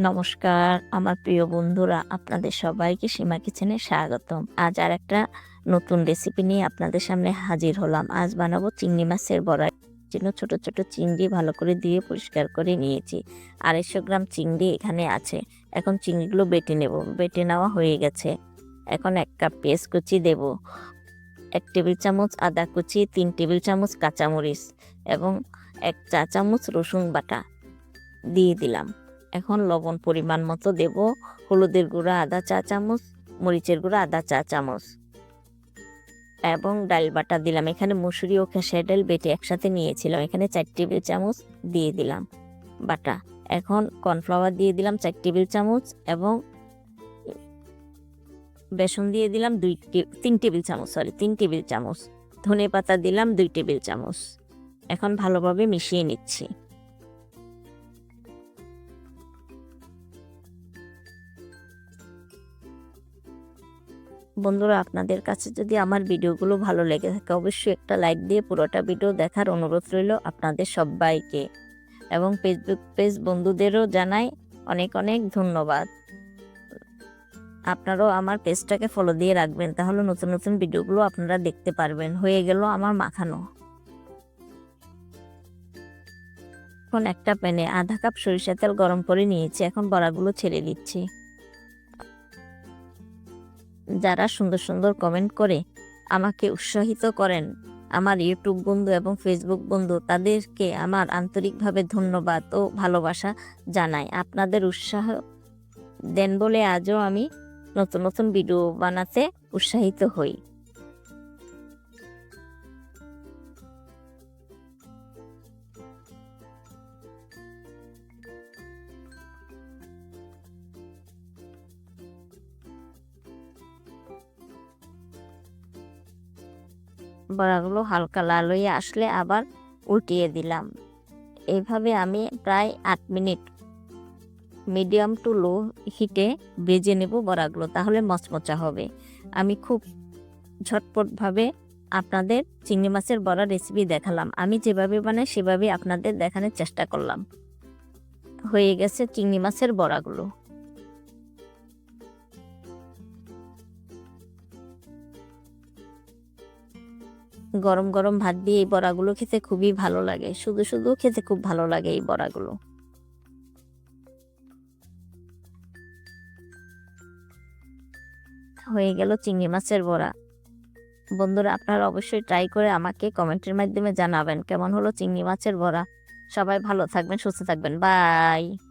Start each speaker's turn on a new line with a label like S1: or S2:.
S1: নমস্কার, আমার প্রিয় বন্ধুরা, আপনাদের সবাইকে সীমা কিচেনে স্বাগতম। আজ আর একটা নতুন রেসিপি নিয়ে আপনাদের সামনে হাজির হলাম। আজ বানাবো চিংড়ি মাছের বড়া। জন্য ছোট ছোট চিংড়ি ভালো করে দিয়ে পরিষ্কার করে নিয়েছি। আড়াইশো গ্রাম চিংড়ি এখানে আছে। এখন চিংড়িগুলো বেটে নেব। বেটে নেওয়া হয়ে গেছে। এখন এক কাপ পেঁয়াজ কুচি দেব। এক টেবিল চামচ আদা কুচি, তিন টেবিল চামচ কাঁচামরিচ এবং এক চা চামচ রসুন বাটা দিয়ে দিলাম। এখন লবণ পরিমাণ মতো দেব। হলুদের গুঁড়া আধা চা চামচ, মরিচের গুঁড়া আধা চা চামচ। এবং ডাল বাটা দিলাম। এখানে মুসুরি ও খেসারি ডাল বেটে একসাথে নিয়েছিলাম। এখানে চার টেবিল চামচ দিয়ে দিলাম বাটা। এখন কর্নফ্লাওয়ার দিয়ে দিলাম চার টেবিল চামচ এবং বেসন দিয়ে দিলাম দুই তিন টেবিল চামচ সরি তিন টেবিল চামচ। ধনে পাতা দিলাম দুই টেবিল চামচ। এখন ভালোভাবে মিশিয়ে নিচ্ছি। বন্ধুরা, আপনাদের কাছে যদি আমার ভিডিওগুলো ভালো লেগে থাকে, অবশ্যই একটা লাইক দিয়ে পুরোটা ভিডিও দেখার অনুরোধ রইল আপনাদের সবাইকে। এবং ফেসবুক পেজ বন্ধুদেরও জানাই অনেক অনেক ধন্যবাদ। আপনারাও আমার পেজটাকে ফলো দিয়ে রাখবেন, তাহলে নতুন নতুন ভিডিওগুলো আপনারা দেখতে পারবেন। হয়ে গেল আমার মাখানো। এখন একটা প্যানে আধা কাপ সরিষা তেল গরম করে নিয়েছি, এখন বড়াগুলো ছেড়ে দিচ্ছি। যারা সুন্দর সুন্দর কমেন্ট করে আমাকে উৎসাহিত করেন, আমার ইউটিউব বন্ধু এবং ফেসবুক বন্ধু, তাদেরকে আমার আন্তরিকভাবে ধন্যবাদ ও ভালোবাসা জানাই। আপনাদের উৎসাহ দেন বলে আজও আমি নতুন নতুন ভিডিও বানাতে উৎসাহিত হই। বড়াগুলো হালকা লাল হয়ে আসলে আবার উল্টিয়ে দিলাম। এইভাবে আমি প্রায় আট মিনিট মিডিয়াম টু লো হিটে ভেজে নেব বড়াগুলো তাহলে মচমচা হবে। আমি খুব ঝটপটভাবে আপনাদের চিংড়ি মাছের বড়া রেসিপি দেখালাম। আমি যেভাবে বানাই সেভাবে আপনাদের দেখানোর চেষ্টা করলাম। হয়ে গেছে চিংড়ি মাছের বড়াগুলো গরম গরম ভাত দিয়ে এই বড়াগুলো খেতে খুবই ভালো লাগে। শুধু শুধু খেতে খুব ভালো লাগে এই বড়াগুলো। হয়ে গেল চিংড়ি মাছের বড়া। বন্ধুরা, আপনারা অবশ্যই ট্রাই করে আমাকে কমেন্টের মাধ্যমে জানাবেন কেমন হলো চিংড়ি মাছের বড়া। সবাই ভালো থাকবেন, সুস্থ থাকবেন। বাই